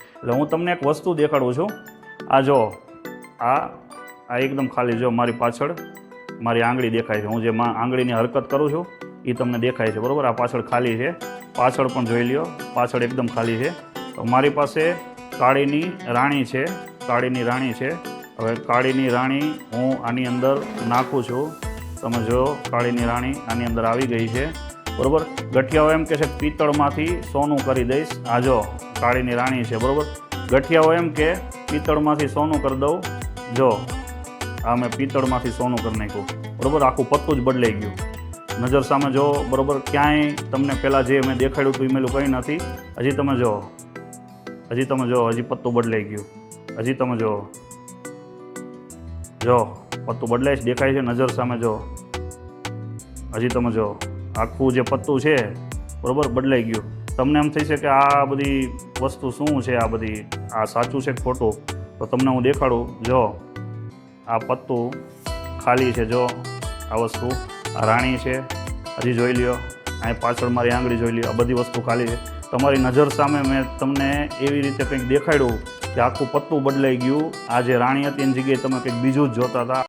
એટલે હું તમને એક વસ્તુ દેખાડું છું. આ જો, આ આ એકદમ ખાલી જો મારી પાછળ મારી આંગળી દેખાય છે. હું જે આંગળીની હરકત કરું છું એ તમને દેખાય છે. બરાબર? આ પાછળ ખાલી છે. પાછળ પણ જોઈ લ્યો, પાછળ એકદમ ખાલી છે. મારી પાસે કાળીની રાણી છે. કાળીની રાણી છે. હવે કાળીની રાણી હું આની અંદર નાખું છું. તમે જો કાળીની રાણી આની અંદર આવી ગઈ છે. બરોબર? ગઠિયાઓ એમ કે છે, પિત્તળમાંથી સોનું કરી દઈશ. આ જો કાળીની રાણી છે, બરોબર? ગઠિયાઓ એમ કે, પિત્તળમાંથી સોનું કરી દઉં. જો, આ મેં પિત્તળમાંથી સોનું કરી નાખ્યું. બરોબર? આખું પત્તું જ બદલાઈ ગયું. નજર સામે જો, બરોબર? ક્યાંય તમને પહેલાં જે મેં દેખાડ્યું હતું મેલું કંઈ નથી. હજી તમે જો, હજી તમે જો, હજી પત્તું બદલાઈ ગયું. હજી તમે જો જો, પત્તું બદલાય છે, દેખાય છે, નજર સામે જો. હજી તમે જો. આખું જે પત્તું છે, બરાબર, બદલાઈ ગયું. તમને એમ થઈ છે કે આ બધી વસ્તુ શું છે, આ બધી, આ સાચું છે ખોટું? તો તમને હું દેખાડું, જો, આ પત્તું ખાલી છે, જો, આ વસ્તુ, આ રાણી છે, હજી જોઈ લ્યો, અહીં પાછળ મારી આંગળી જોઈ લ્યો, આ બધી વસ્તુ ખાલી છે. તમારી નજર સામે મેં તમને એવી રીતે કંઈક દેખાડ્યું કે આખું પત્તું બદલાઈ ગયું. આ જે રાણી હતી એની જગ્યાએ તમે કંઈક બીજું જ જોતા હતા.